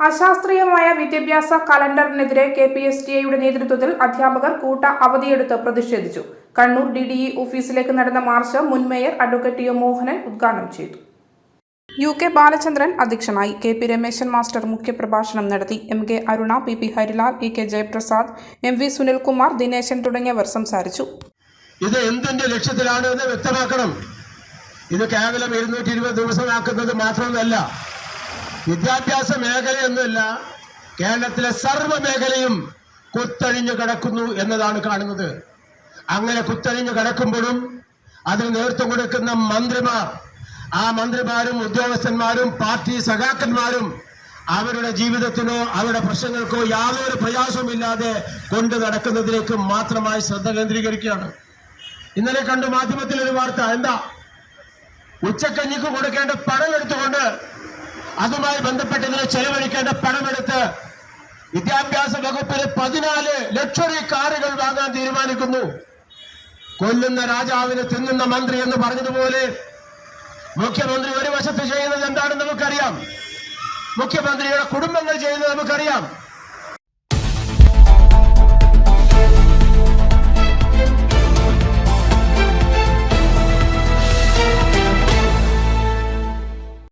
അശാസ്ത്രീയമായ വിദ്യാഭ്യാസ കലണ്ടറിനെതിരെ കെ പി എസ് ടി ഐയുടെ നേതൃത്വത്തിൽ അധ്യാപകർ കൂട്ട അവധിയെടുത്ത് പ്രതിഷേധിച്ചു. കണ്ണൂർ ഡി ഡി ഇ ഓഫീസിലേക്ക് നടന്ന മാർച്ച് മുൻ മേയർ അഡ്വക്കേറ്റ് ടി മോഹനൻ ഉദ്ഘാടനം ചെയ്തു. യു കെ ബാലചന്ദ്രൻ അധ്യക്ഷനായി കെ പി രമേശൻ മാസ്റ്റർ മുഖ്യപ്രഭാഷണം നടത്തി. M K Aruna P P Harilal E K Jayaprasad M V Sunilkumar Dineshan തുടങ്ങിയവർ സംസാരിച്ചു. ഇത് എന്തിന്റെ ലക്ഷ്യത്തിലാണ് വ്യക്തമാക്കണം. ഇത് കേവലം ഇരുന്നൂറ്റി ഇരുപത് ദിവസമാക്കുന്നത് മാത്രമല്ല വിദ്യാഭ്യാസ മേഖലയൊന്നുമല്ല കേരളത്തിലെ സർവ മേഖലയും കുത്തഴിഞ്ഞു കിടക്കുന്നു എന്നതാണ് കാണുന്നത്. അങ്ങനെ കുത്തഴിഞ്ഞു കിടക്കുമ്പോഴും അതിന് നേതൃത്വം കൊടുക്കുന്ന മന്ത്രിമാർ ആ മന്ത്രിമാരും ഉദ്യോഗസ്ഥന്മാരും പാർട്ടി സഖാക്കന്മാരും അവരുടെ ജീവിതത്തിനോ അവരുടെ പ്രശ്നങ്ങൾക്കോ യാതൊരു പ്രയാസവും ഇല്ലാതെ കൊണ്ടു നടക്കുന്നതിലേക്ക് മാത്രമായി ശ്രദ്ധ കേന്ദ്രീകരിക്കുകയാണ്. ഇന്നലെ കണ്ടു മാധ്യമത്തിൽ ഒരു വാർത്ത എന്താ? ഉച്ചക്കഞ്ഞിക്ക് കൊടുക്കേണ്ട പണം എടുത്തുകൊണ്ട് അതുമായി ബന്ധപ്പെട്ട് ഇതിന് ചെലവഴിക്കേണ്ട പണമെടുത്ത് വിദ്യാഭ്യാസ വകുപ്പിന് പതിനാല് ലക്ഷറി കാറുകൾ വാങ്ങാൻ തീരുമാനിക്കുന്നു. കൊല്ലുന്ന രാജാവിന് തിന്നുന്ന മന്ത്രി എന്ന് പറഞ്ഞതുപോലെ മുഖ്യമന്ത്രി ഒരു വശത്ത് ചെയ്യുന്നത് എന്താണെന്ന് നമുക്കറിയാം. മുഖ്യമന്ത്രിയുടെ കുടുംബങ്ങൾ ചെയ്യുന്നത് നമുക്കറിയാം.